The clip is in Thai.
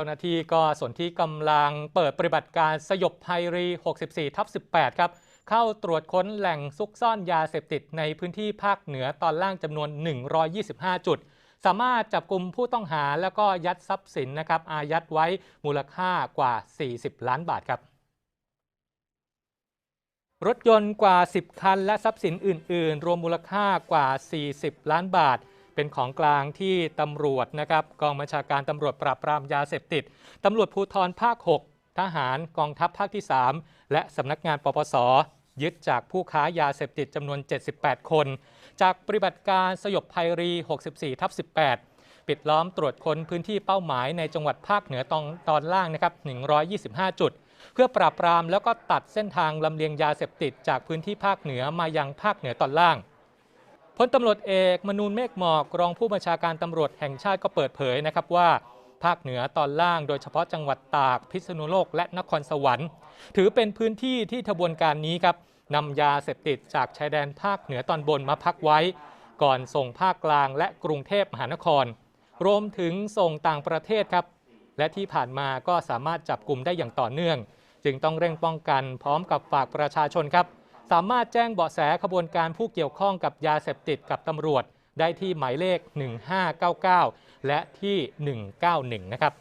เจ้าหน้าที่ก็ส่วนที่กำลังเปิดปฏิบัติการสยบภัยรี 64 ทับ 18 ครับ เข้าตรวจค้นแหล่งซุกซ่อนยาเสพติดในพื้นที่ภาคเหนือตอนล่างจำนวน 125 จุด สามารถจับกลุ่มผู้ต้องหาแล้วก็ยัดทรัพย์สินนะครับ อายัดไว้มูลค่ากว่า 40 ล้านบาทครับรถยนต์กว่า 10 คัน และทรัพย์สินอื่น ๆ รวมมูลค่ากว่า 40 ล้านบาท เป็นของกลางที่ตำรวจนะครับกองบัญชาการตำรวจปราบปรามยาเสพติดตำรวจภูธรภาค 6 ทหารกองทัพภาคที่ 3 และสำนักงานปปส ยึดจากผู้ค้ายาเสพติดจำนวน 78 คน จากปฏิบัติการสยบภัยรี 64ทับ18 ปิดล้อมตรวจค้นพื้นที่เป้าหมายในจังหวัดภาคเหนือตอนตอนล่างนะครับ125 จุด เพื่อปราบปรามแล้วก็ตัดเส้นทางลำเลียงยาเสพติดจากพื้นที่ภาคเหนือมายังภาคเหนือตอนล่าง พลตำรวจเอกมนูนเมฆหมอกรองผู้บัญชาการตำรวจแห่งชาติก็เปิดเผยนะครับว่า ภาคเหนือตอนล่างโดยเฉพาะจังหวัดตาก พิษณุโลกและนครสวรรค์ ถือเป็นพื้นที่ที่ขบวนการนี้ครับนำยาเสพติดจากชายแดนภาคเหนือตอนบนมาพักไว้ ก่อนส่งภาคกลางและกรุงเทพมหานคร รวมถึงส่งต่างประเทศครับ และที่ผ่านมาก็สามารถจับกลุ่มได้อย่างต่อเนื่อง จึงต้องเร่งป้องกันพร้อมกับฝากประชาชนครับ สามารถแจ้งเบาะแสขบวนการผู้เกี่ยวข้องกับยาเสพติดกับตำรวจ ได้ที่หมายเลข 1599 และที่ 191 นะครับ